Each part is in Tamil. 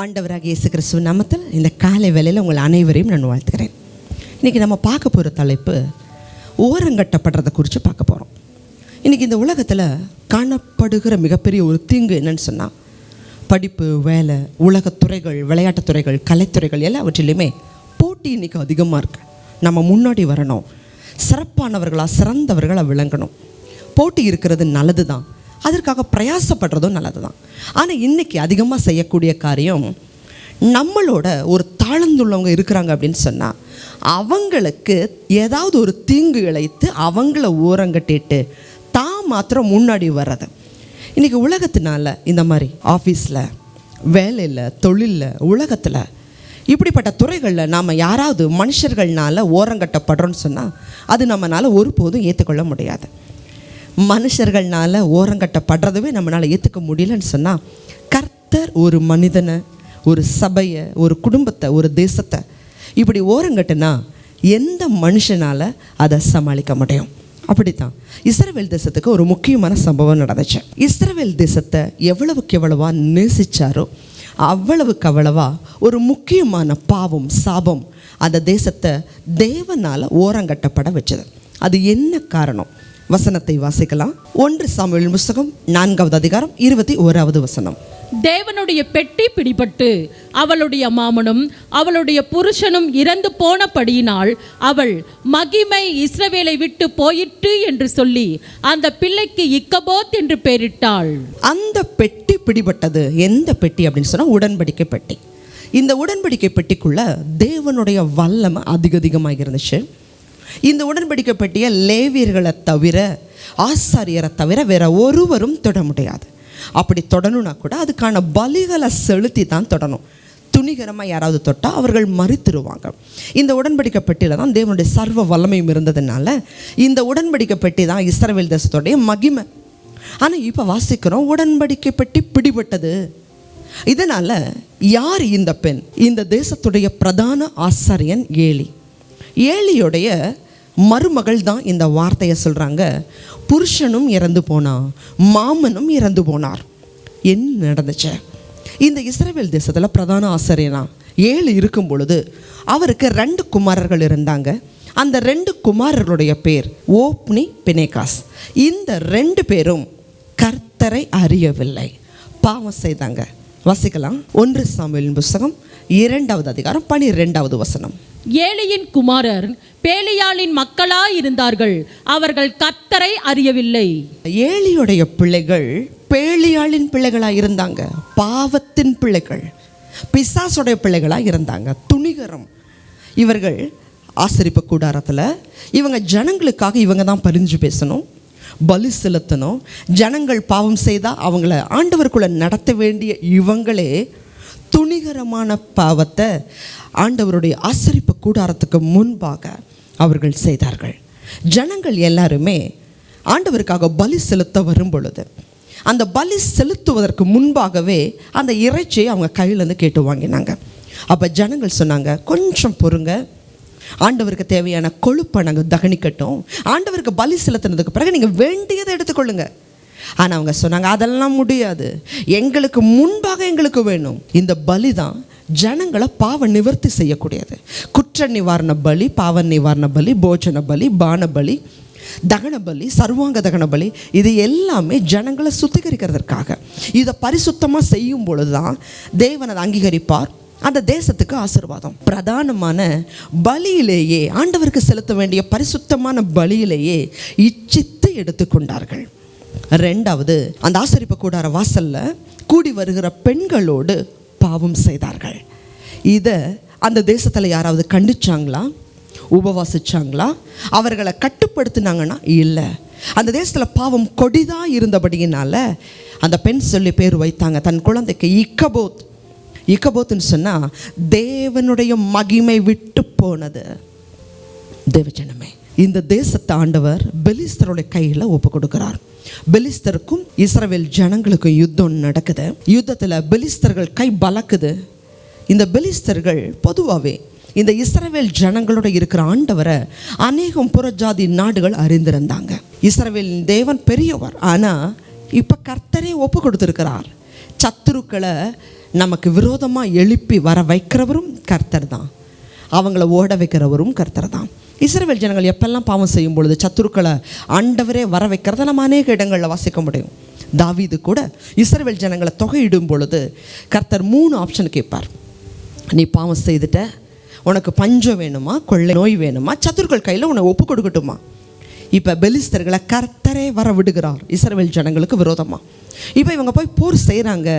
ஆண்டவராக இயேசு கிறிஸ்துவ நாமத்தில் இந்த காலை வேலையில் உங்கள் அனைவரையும் நான் வாழ்த்துக்கிறேன் இன்றைக்கி நம்ம பார்க்க போகிற தலைப்பு ஓரங்கட்டப்படுறதை குறித்து பார்க்க போகிறோம் இன்றைக்கி இந்த உலகத்தில் காணப்படுகிற மிகப்பெரிய ஒரு தீங்கு என்னன்னு சொன்னால் படிப்பு வேலை உலகத் துறைகள் விளையாட்டுத் துறைகள் கலைத்துறைகள் எல்லாவற்றிலையுமே போட்டி இன்றைக்கி அதிகமாக இருக்குது நம்ம முன்னாடி வரணும். சிறப்பானவர்களாக சிறந்தவர்களாக விளங்கணும். போட்டி இருக்கிறது நல்லது தான் அதற்காக பிரயாசப்படுறதும் நல்லது தான் ஆனால் இன்றைக்கி அதிகமாக செய்யக்கூடிய காரியம் நம்மளோட ஒரு தாழ்ந்துள்ளவங்க இருக்கிறாங்க அப்படின்னு சொன்னால் அவங்களுக்கு ஏதாவது ஒரு தீங்கு இழைத்து அவங்கள ஓரங்கட்டிட்டு தான் மாத்திரம் முன்னாடி வர்றது. இன்றைக்கி உலகத்தினால இந்த மாதிரி ஆஃபீஸில் வேலையில் தொழிலில் உலகத்தில் இப்படிப்பட்ட துறைகளில் நாம் யாராவது மனுஷர்கள்னால் ஓரங்கட்டப்படுறோன்னு சொன்னால் அது நம்மளால் ஒருபோதும் ஏற்றுக்கொள்ள முடியாது. மனுஷர்கள்னால ஓரங்கட்டப்படுறதுவே நம்மளால் ஏற்றுக்க முடியலன்னு சொன்னால் கர்த்தர் ஒரு மனிதனை ஒரு சபையை ஒரு குடும்பத்தை ஒரு தேசத்தை இப்படி ஓரங்கட்டுனா எந்த மனுஷனால் அதை சமாளிக்க முடியும்? அப்படித்தான். இஸ்ரவேல் தேசத்துக்கு ஒரு முக்கியமான சம்பவம் நடந்துச்சு. இஸ்ரவேல் தேசத்தை எவ்வளவுக்கு எவ்வளவா நேசிச்சாரோ அவ்வளவுக்கு அவ்வளவா ஒரு முக்கியமான பாவம் சாபம் அந்த தேசத்தை தேவனால் ஓரங்கட்டப்பட வச்சது. அது என்ன காரணம்? வசனத்தை வாசிக்கலாம். ஒன்று சாமுவேல் புஸ்தகம் நான்காவது அதிகாரம் இருபத்தி ஓராவது வசனம். தேவனுடைய பெட்டி பிடிபட்டு அவளுடைய மாமனும் அவளுடைய புருஷனும் இறந்து போனபடியினால் அவள் மகிமை இஸ்ரவேலை விட்டு போயிற்று என்று சொல்லி அந்த பிள்ளைக்கு இக்கபோத் என்று பெயரிட்டாள். அந்த பெட்டி பிடிபட்டது எந்த பெட்டி அப்படின்னு சொன்னால் உடன்படிக்கை பெட்டி. இந்த உடன்படிக்கை பெட்டிக்குள்ள தேவனுடைய வல்லமை அதிக அதிகமாக இருந்துச்சு இந்த உடன்படிக்கை லேவியர்களை தவிர ஆசாரியரை தவிர வேற ஒருவரும் தொட முடியாது. அப்படி தொடணும்னா கூட அதுக்கான பலிகளை செலுத்தி தான் தொடணும். துணிகரமாக யாராவது தொட்டால் அவர்கள் மறித்துருவாங்க. இந்த உடன்படிக்கை பெட்டியில் தான் தேவனுடைய சர்வ வல்லமையும் இருந்ததுனால இந்த உடன்படிக்கை பெட்டி தான் இஸ்ரவேல் தேசத்துடைய மகிமை. ஆனால் இப்போ வாசிக்கிறோம் உடன்படிக்கை பெட்டி பிடிபட்டது. இதனால் யார் இந்த பெண்? இந்த தேசத்துடைய பிரதான ஆசாரியன் ஏலி. ஏலியுடைய மருமகள் தான் இந்த வார்த்தையை சொல்கிறாங்க புருஷனும் இறந்து போனான் மாமனும் இறந்து போனார். என்ன நடந்துச்சு? இந்த இஸ்ரேல் தேசத்தில் பிரதான ஆசிரியனா? ஏழு இருக்கும் பொழுது அவருக்கு ரெண்டு குமாரர்கள் இருந்தாங்க. அந்த ரெண்டு குமாரர்களுடைய பேர் ஓப்னி பினேகாஸ். இந்த ரெண்டு பேரும் கர்த்தரை அறியவில்லை. பாவம் செய்தாங்க. வசிக்கலாம். ஒன்று சாமியலின் புஸ்தகம் இரண்டாவது அதிகாரம் பனிரெண்டாவது வசனம். ஏழையின் குமாரர் பேலியாளின் மக்களா இருந்தார்கள் அவர்கள் கத்தரை அறியவில்லை. ஏழியுடைய பிள்ளைகள் பேலியாளின் பிள்ளைகளாக இருந்தாங்க பாவத்தின் பிள்ளைகள். பிசாசுடைய பிள்ளைகளாக இருந்தாங்க துணிகரம். இவர்கள் ஆசிரிப்பு கூடாரத்தில் இவங்க ஜனங்களுக்காக இவங்க தான் பரிஞ்சு பேசணும் பலி செலுத்தணும். ஜனங்கள் பாவம் செய்தால் அவங்கள ஆண்டவருக்குள்ளே நடத்த வேண்டிய இவங்களே துணிகரமான பாவத்தை ஆண்டவருடைய ஆசரிப்பு கூடாரத்துக்கு முன்பாக அவர்கள் செய்தார்கள். ஜனங்கள் எல்லாருமே ஆண்டவருக்காக பலி செலுத்த வரும் பொழுது அந்த பலி செலுத்துவதற்கு முன்பாகவே அந்த இறைச்சியை அவங்க கையிலேருந்து கேட்டு வாங்கினாங்க. அப்போ ஜனங்கள் சொன்னாங்க கொஞ்சம் பொறுங்க. ஆண்டவருக்கு தேவையான கொழுப்பை நாங்கள் தகனிக்கட்டும். ஆண்டவருக்கு பலி செலுத்தினதுக்கு பிறகு நீங்கள் வேண்டியதை எடுத்துக்கொள்ளுங்க. ஆனால் அவங்க சொன்னாங்க அதெல்லாம் முடியாது. எங்களுக்கு முன்பாக எங்களுக்கு வேணும். இந்த பலி தான் ஜனங்களை பாவ நிவர்த்தி செய்யக்கூடியது. குற்ற நிவாரண பலி பாவ நிவாரண பலி போஜன பலி பான பலி தகன பலி சர்வாங்க தகன பலி இது எல்லாமே ஜனங்களை சுத்திகரிக்கிறதற்காக. இதை பரிசுத்தமாக செய்யும் பொழுது தான் தேவன் அதை அங்கீகரிப்பார். அந்த தேசத்துக்கு ஆசீர்வாதம். பிரதானமான பலியிலேயே ஆண்டவருக்கு செலுத்த வேண்டிய பரிசுத்தமான பலியிலேயே இச்சித்து எடுத்துக்கொண்டார்கள். ரெண்டாவது அந்த ஆசரிப்பு கூடார வாசலில் கூடி வருகிற பெண்களோடு பாவம் செய்தார்கள். இதை அந்த தேசத்தில் யாராவது கண்டிச்சாங்களா? உபவாசிச்சாங்களா? அவர்களை கட்டுப்படுத்தினாங்கன்னா இல்லை. அந்த தேசத்தில் பாவம் கொடிதான் இருந்தபடியினால அந்த பெண் சொல்லி பேர் வைத்தாங்க. தன் குழந்தைக்கு இக்கபோத். இக்கபோத்துன்னு சொன்னால் தேவனுடைய மகிமை விட்டு போனது. தேவஜனமே இந்த தேசத்தை ஆண்டவர் பெலிஸ்தருடைய கையில் ஒப்பு கொடுக்கிறார். பெலிஸ்தருக்கும் இஸ்ரவேல் ஜனங்களுக்கும் யுத்தம் நடக்குது. யுத்தத்தில் பெலிஸ்தர்கள் கை பலக்குது. இந்த பெலிஸ்தர்கள் பொதுவாகவே இந்த இஸ்ரவேல் ஜனங்களோட இருக்கிற ஆண்டவரை அநேகம் புறஜாதி நாடுகள் அறிந்திருந்தாங்க. இஸ்ரவேலின் தேவன் பெரியவர். ஆனால் இப்போ கர்த்தரே ஒப்பு கொடுத்துருக்கிறார். சத்துருக்களை நமக்கு விரோதமாக எழுப்பி வர வைக்கிறவரும் கர்த்தர் தான் அவங்கள ஓட வைக்கிறவரும் கர்த்தர் தான் இஸ்ரேல் ஜனங்கள் எப்பெல்லாம் பாவம் செய்யும் பொழுது சத்துருக்களை ஆண்டவரே வர வைக்கிறத நம்ம அநேக இடங்களில் வாசிக்க முடியும். தாவிது கூட இஸ்ரேல் ஜனங்களை தொகையிடும் பொழுது கர்த்தர் மூணு ஆப்ஷன் கேட்பார். நீ பாவம் செய்துட்ட உனக்கு பஞ்சம் வேணுமா கொள்ளை நோய் வேணுமா சத்துருக்கள் கையில் உன்னை ஒப்பு கொடுக்கட்டுமா? இப்போ பெலிஸ்தர்களை கர்த்தரே வர விடுகிறார். இஸ்ரவேல் ஜனங்களுக்கு விரோதமாக இப்போ இவங்க போய் போர் செய்கிறாங்க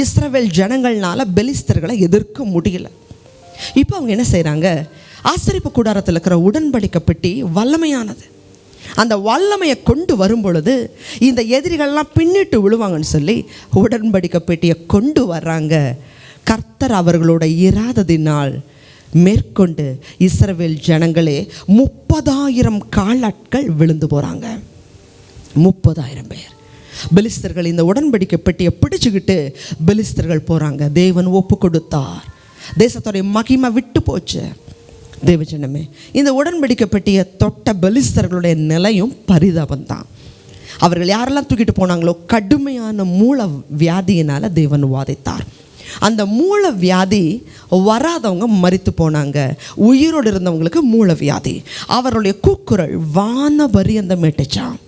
இஸ்ரவேல் ஜனங்கள்னால பெலிஸ்தர்களை எதிர்க்க முடியல. இப்போ அவங்க என்ன செய்கிறாங்க ஆசரிப்பு கூடாரத்தில் இருக்கிற உடன்படிக்கை பெட்டி வல்லமையானது. அந்த வல்லமையை கொண்டு வரும் பொழுது இந்த எதிரிகள்லாம் பின்னிட்டு விழுவாங்கன்னு சொல்லி உடன்படிக்கை பெட்டியை கொண்டு வர்றாங்க. கர்த்தர் அவர்களோட இராததினால் மேற்கொண்டு இஸ்ரவேல் ஜனங்களே முப்பதாயிரம் காலாட்கள் விழுந்து போகிறாங்க முப்பதாயிரம் பேர். பெலிஸ்தர்கள் இந்த உடன்படிக்கை பெட்டியை பிடிச்சுக்கிட்டு பெலிஸ்தர்கள் போகிறாங்க தேவன் ஒப்பு கொடுத்தார் தேசத்துடைய மகிமை விட்டு போச்சு. தேவஜனமே. இந்த உடன்படிக்கை பெட்டியை தொட்ட பலிஸ்தர்களுடைய நிலையும் பரிதாபம் தான். அவர்கள் யாரெல்லாம் தூக்கிட்டு போனாங்களோ கடுமையான மூல வியாதியினால் தேவன் வாதித்தார். அந்த மூல வியாதி வராதவங்க மறித்து போனாங்க. உயிரோடு இருந்தவங்களுக்கு மூல வியாதி. அவருடைய கூக்குரல் வான பரியந்தம் மேட்டுச்சான்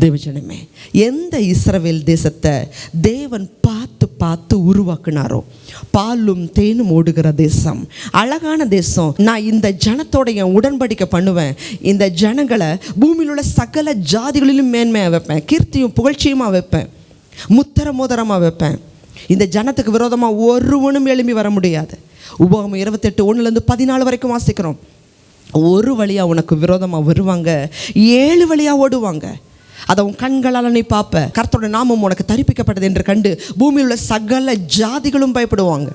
தேவஜனமே எந்த இஸ்ரவேல் தேசத்தை தேவன் பார்த்து பார்த்து உருவாக்குனாரோ? பாலும் தேனும் ஓடுகிற தேசம். அழகான தேசம். நான் இந்த ஜனத்தோடைய உடன்படிக்கை பண்ணுவேன். இந்த ஜனங்களை பூமியில் உள்ள சகல ஜாதிகளிலும் மேன்மையாக வைப்பேன். கீர்த்தியும் புகழ்ச்சியுமாக வைப்பேன். முத்தர மோதரமாக வைப்பேன். இந்த ஜனத்துக்கு விரோதமாக ஒருவனும் எழும்பி வர முடியாது. உபகம் இருபத்தெட்டு ஒன்றுலேருந்து பதினாலு வரைக்கும் வாசிக்கிறோம். ஒரு வழியாக உனக்கு விரோதமாக வருவாங்க. ஏழு வழியாக ஓடுவாங்க. அதை உன் கண்களால் நீ பார்ப்ப. கர்த்தரோட நாமம் உனக்கு தரிப்பிக்கப்பட்டது என்று கண்டு பூமியில் உள்ள சகல ஜாதிகளும் பயப்படுவாங்க.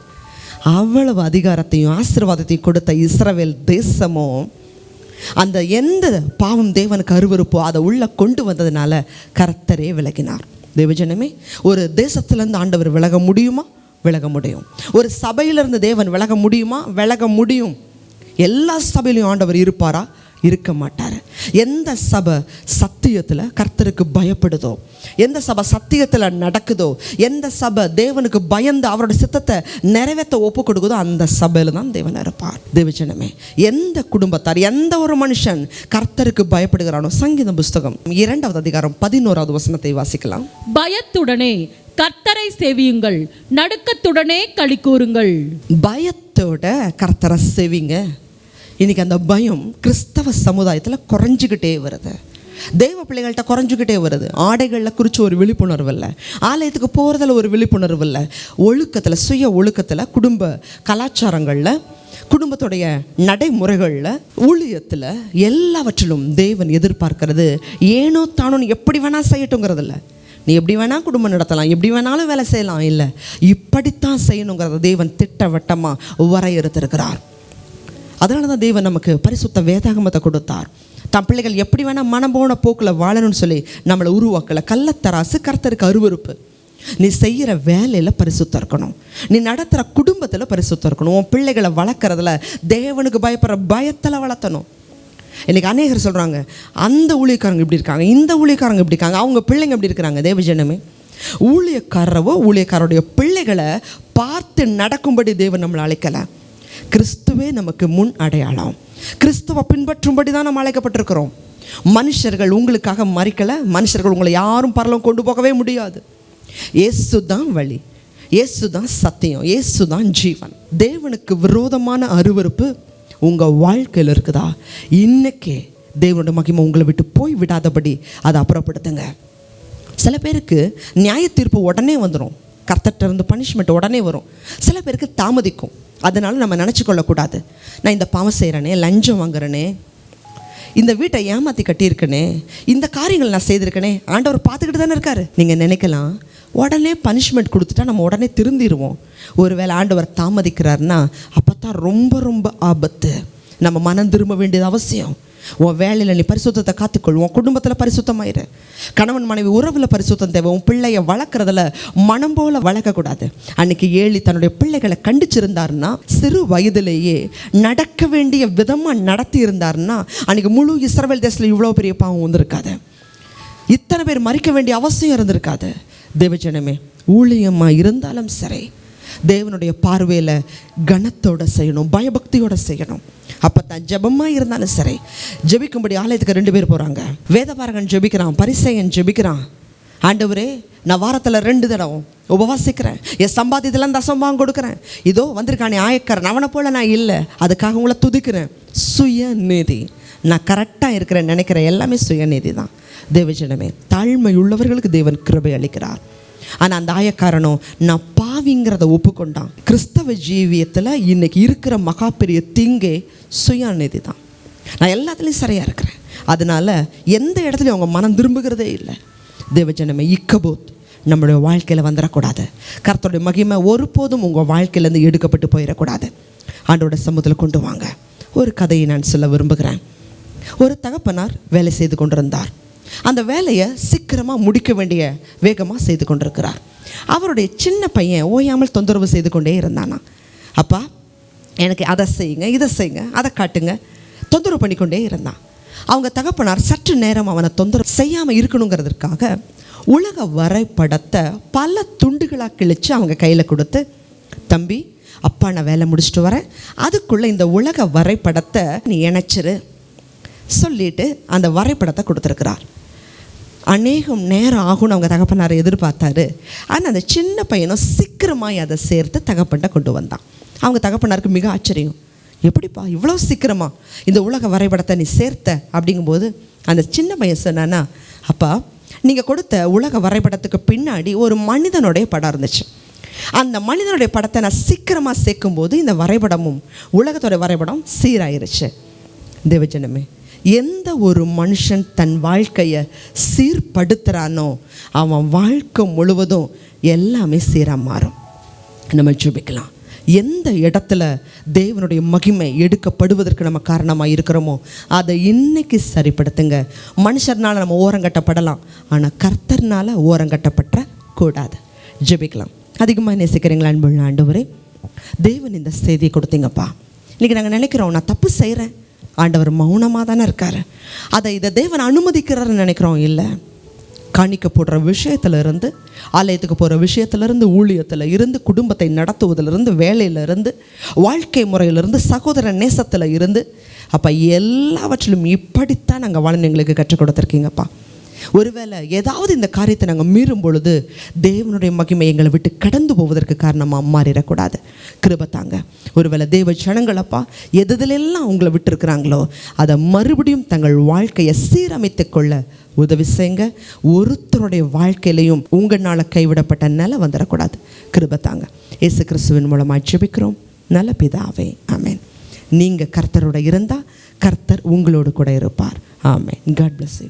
அவ்வளவு அதிகாரத்தையும் ஆசீர்வாதத்தையும் கொடுத்த இஸ்ரவேல் தேசமும் அந்த எந்த பாவம் தேவனுக்கு அருவறுப்போ அதை உள்ளே கொண்டு வந்ததுனால கர்த்தரே விலகினார். தேவஜனமே ஒரு தேசத்திலேருந்து ஆண்டவர் விலக முடியுமா? விலக முடியும். ஒரு சபையிலிருந்து தேவன் விலக முடியுமா? விலக முடியும். எல்லா சபையிலையும் ஆண்டவர் இருப்பாரா? இருக்க மாட்டார். எந்த சபை சத்தியத்தில் கர்த்தருக்கு பயப்படுதோ எந்த சபை சத்தியத்தில் நடக்குதோ எந்த சபை தேவனுக்கு பயந்து அவரோட சித்தத்தை நிறைவேற்ற ஒப்பு கொடுக்குதோ அந்த சபையில் தான் தேவன் இருப்பார். தேவஜனமே எந்த குடும்பத்தார் எந்த ஒரு மனுஷன் கர்த்தருக்கு பயப்படுகிறானோ சங்கீதம் புஸ்தகம் இரண்டாவது அதிகாரம் பதினோராவது வசனத்தை வாசிக்கலாம். பயத்துடனே கர்த்தரை சேவியுங்கள் நடுக்கத்துடனே களி கூறுங்கள். பயத்தோட கர்த்தரை செவிங்க. இன்றைக்கி அந்த பயம் கிறிஸ்தவ சமுதாயத்தில் குறைஞ்சிக்கிட்டே வருது. தெய்வ பிள்ளைகள்கிட்ட குறைஞ்சிக்கிட்டே வருது. ஆடைகளில் குறித்து ஒரு விழிப்புணர்வு இல்லை. ஆலயத்துக்கு போகிறதுல ஒரு விழிப்புணர்வு இல்லை. ஒழுக்கத்தில் சுய ஒழுக்கத்தில் குடும்ப கலாச்சாரங்களில் குடும்பத்துடைய நடைமுறைகளில் ஊழியத்தில் எல்லாவற்றிலும் தேவன் எதிர்பார்க்கிறது. ஏனோ தானோன்னு எப்படி வேணால் செய்யட்டுங்கிறது இல்லை. நீ எப்படி வேணால் குடும்பம் நடத்தலாம். எப்படி வேணாலும் வேலை செய்யலாம். இல்லை. இப்படித்தான் செய்யணுங்கிறத தேவன் திட்டவட்டமாக வரையறுத்திருக்கிறார். அதனால தான் தேவன் நமக்கு பரிசுத்த வேதாகமத்தை கொடுத்தார். தம் பிள்ளைகள் எப்படி வேணால் மனம் போன போக்கில் வாழணும்னு சொல்லி நம்மளை உருவாக்கலை. கள்ளத்தராசு கர்த்தருக்கு அருவருப்பு. நீ செய்கிற வேலையில் பரிசுத்தம் இருக்கணும். நீ நடத்துகிற குடும்பத்தில் பரிசுத்தம் இருக்கணும். உன் பிள்ளைகளை வளர்க்குறதுல தேவனுக்கு பயப்படுற பயத்தில் வளர்த்தணும். இன்றைக்கி அநேகர் சொல்கிறாங்க அந்த ஊழியக்காரங்க இப்படி இருக்காங்க இந்த ஊழியக்காரங்க இப்படி இருக்காங்க அவங்க பிள்ளைங்க இப்படி இருக்கிறாங்க தேவஜனமே. ஊழியக்காரவோ ஊழியக்காரருடைய பிள்ளைகளை பார்த்து நடக்கும்படி தேவன் நம்மளை அழைக்கலை. கிறிஸ்துவே நமக்கு முன் அடையாளம். கிறிஸ்துவை பின்பற்றும்படி தான் நம்ம அழைக்கப்பட்டிருக்கிறோம். மனுஷர்கள் உங்களுக்காக மறிக்கலை மனுஷர்கள் உங்களை யாரும் பரலம் கொண்டு போகவே முடியாது. இயேசு தான் வழி இயேசு தான் சத்தியம் இயேசு தான் ஜீவன். தேவனுக்கு விரோதமான அருவருப்பு உங்கள் வாழ்க்கையில் இருக்குதா? இன்னைக்கே தேவனோட மகிமை உங்களை விட்டு போய் விடாதபடி அதை அப்புறப்படுத்துங்க. சில பேருக்கு நியாய தீர்ப்பு உடனே வந்துடும் கர்த்தர்ட்ட இருந்து பனிஷ்மெண்ட் உடனே வரும். சில பேருக்கு தாமதிக்கும். அதனால் நம்ம நினச்சி கொள்ளக்கூடாது நான் இந்த பாவம் செய்கிறேனே லஞ்சம் வாங்குறேனே இந்த வீட்டை ஏமாற்றி கட்டியிருக்கனே இந்த காரியங்கள் நான் செய்திருக்கனே ஆண்டவர் பார்த்துக்கிட்டு தானே இருக்காரு. நீங்கள் நினைக்கலாம் உடனே பனிஷ்மெண்ட் கொடுத்துட்டா நம்ம உடனே திருந்திடுவோம் ஒருவேளை ஆண்டவர் தாமதிக்கிறாருன்னா அப்போ தான் ரொம்ப ரொம்ப ஆபத்து. நம்ம மனம் திரும்ப வேண்டியது அவசியம். உன் வேலையில் நீ பரிசுத்தத்தை காத்துக்கொள் உன் குடும்பத்தில் பரிசுத்தமாயிரு. கணவன் மனைவி உறவில் பரிசுத்தம் தேவை உன் பிள்ளைய வளர்க்குறதுல மனம் போல வளர்க்கக்கூடாது. அன்னைக்கு ஏழி தன்னுடைய பிள்ளைகளை கண்டிச்சிருந்தாருன்னா சிறு வயதிலேயே நடக்க வேண்டிய விதமாக நடத்தி இருந்தாருன்னா அன்னைக்கு முழு இஸ்ரவேல் தேசத்தில் இவ்வளோ பெரிய பாவம் வந்திருக்காது. இத்தனை பேர் மறிக்க வேண்டிய அவசியம் இருந்திருக்காது. தேவஜனமே ஊழியமாக இருந்தாலும் சரி தேவனுடைய பார்வையில் கனத்தோட செய்யணும் பயபக்தியோட செய்யணும். அப்போ தான் ஜெபமாக இருந்தாலும் சரி ஜெபிக்கும்படி ஆலயத்துக்கு ரெண்டு பேர் போகிறாங்க வேதபாரகன் ஜெபிக்கிறான் பரிசையன் ஜெபிக்கிறான். ஆண்டவரே நான் வாரத்தில் ரெண்டு தடவை உபவாசிக்கிறேன். என் சம்பாதியத்தில் தசமாக கொடுக்குறேன். இதோ வந்திருக்கானே ஆயக்காரன் அவனை போல நான் இல்லை. அதுக்காக உங்களை துதிக்கிறேன். சுயநீதி. நான் கரெக்டாக இருக்கிறேன் நினைக்கிறேன் எல்லாமே சுயநீதி தான். தேவஜனமே தாழ்மை உள்ளவர்களுக்கு தேவன் கிருபை அளிக்கிறார். ஆனால் அந்த ஆயக்காரனும் நான் பாவிங்கிறத ஒப்புக்கொண்டான். கிறிஸ்தவ ஜீவியத்தில் இன்னைக்கு இருக்கிற மகா பெரிய தீங்கே தான் நான் எல்லாத்துலேயும் சரியாக இருக்கிறேன். அதனால் எந்த இடத்துலையும் அவங்க மனம் திரும்புகிறதே இல்லை. தேவஜனமே இக்கபோத் நம்மளுடைய வாழ்க்கையில் வந்துடக்கூடாது கர்த்தருடைய மகிமை ஒருபோதும் உங்கள் வாழ்க்கையிலேருந்து எடுக்கப்பட்டு போயிடக்கூடாது ஆண்டோட சமூகத்தில் கொண்டு வாங்க. ஒரு கதையை நான் சொல்ல விரும்புகிறேன். ஒரு தகப்பனார் வேலை செய்து கொண்டிருந்தார். அந்த வேலையை சீக்கிரமாக முடிக்க வேண்டிய வேகமாக செய்து கொண்டிருக்கிறார். அவருடைய சின்ன பையன் ஓயாமல் தொந்தரவு செய்து கொண்டே இருந்தானா? அப்பா எனக்கு அதை செய்யுங்க இதை செய்யுங்க அதை காட்டுங்க. தொந்தரவு பண்ணிக்கொண்டே இருந்தான். அவங்க தகப்பனார் சற்று நேரம் அவனை தொந்தரவு செய்யாமல் இருக்கணுங்கிறதுக்காக உலக வரைபடத்தை பல துண்டுகளாக கிழித்து அவங்க கையில் கொடுத்து தம்பி அப்பா நான் வேலை முடிச்சுட்டு வரேன். அதுக்குள்ளே இந்த உலக வரைபடத்தை நீ இணைச்சிரு. சொல்லிட்டு அந்த வரைபடத்தை கொடுத்துருக்கிறார். அநேகம் நேரம் ஆகும்னு அவங்க தகப்பனார் எதிர்பார்த்தாரு. ஆனால் அந்த சின்ன பையனும் சீக்கிரமாக அதை சேர்த்து தகப்பன்ட்ட கொண்டு வந்தான். அவங்க தகப்பனாருக்கு மிக ஆச்சரியம். எப்படிப்பா இவ்வளோ சீக்கிரமாக இந்த உலக வரைபடத்தை நீ சேர்த்த? அப்படிங்கும்போது அந்த சின்ன பையன் சொன்னான்னா அப்பா நீங்கள் கொடுத்த உலக வரைபடத்துக்கு பின்னாடி ஒரு மனிதனுடைய படம் இருந்துச்சு. அந்த மனிதனுடைய படத்தை நான் சீக்கிரமாக சேர்க்கும்போது இந்த வரைபடமும் உலகத்தோட வரைபடம் சீராயிருச்சு. தேவஜனமே எந்த ஒரு மனுஷன் தன் வாழ்க்கையை சீர்படுத்துகிறானோ அவன் வாழ்க்கை முழுவதும் எல்லாமே சீராக மாறும். நம்ம ஜெபிக்கலாம். எந்த இடத்துல தேவனுடைய மகிமை எடுக்கப்படுவதற்கு நம்ம காரணமாக இருக்கிறோமோ அதை இன்னைக்கு சரிப்படுத்துங்க. மனுஷர்னால் நம்ம ஓரங்கட்டப்படலாம் ஆனால் கர்த்தர்னால் ஓரங்கட்டப்பட்ட கூடாது. ஜெபிக்கலாம். அதிகமாக நேசிக்கிறீங்களா அன்புள்ள ஆண்டவரே? தேவன் இந்த செய்தியை கொடுத்தீங்கப்பா. இன்றைக்கி நாங்கள் நினைக்கிறோம் நான் தப்பு செய்கிறேன் ஆண்டவர் மௌனமாக தானே இருக்கார். அதை இதை தேவன் அனுமதிக்கிறாருன்னு நினைக்கிறோம். இல்லை. காணிக்க போடுற விஷயத்துல இருந்து ஆலயத்துக்கு போகிற விஷயத்துலேருந்து ஊழியத்தில் இருந்து குடும்பத்தை நடத்துவதிலிருந்து வேலையிலிருந்து வாழ்க்கை முறையிலிருந்து சகோதர நேசத்தில் இருந்து அப்போ எல்லாவற்றிலும் இப்படித்தான் நாங்கள் வாழ்ந்து எங்களுக்கு கற்றுக் கொடுத்துருக்கீங்கப்பா. ஒருவேளை ஏதாவது இந்த காரியத்தை நாங்கள் மீறும் பொழுது தேவனுடைய மகிமை எங்களை விட்டு கடந்து போவதற்கு காரணமாக மாறிடக்கூடாது. கிருபத்தாங்க ஒருவேளை தேவ ஜனங்களப்பா எதுலெல்லாம் உங்களை விட்டுருக்குறாங்களோ அதை மறுபடியும் தங்கள் வாழ்க்கையை சீரமைத்து கொள்ள உதவி செய்யுங்க. ஒருத்தருடைய வாழ்க்கையிலையும் உங்களால் கைவிடப்பட்ட நிலை வந்துடக்கூடாது. கிருபத்தாங்க இயேசு கிறிஸ்துவின் மூலமாக ஜெபிக்கிறோம். நல்ல பிதாவே ஆமேன். நீங்கள் கர்த்தரோட இருந்தால் கர்த்தர் உங்களோடு கூட இருப்பார். ஆமே காட் பிளஸ் யூ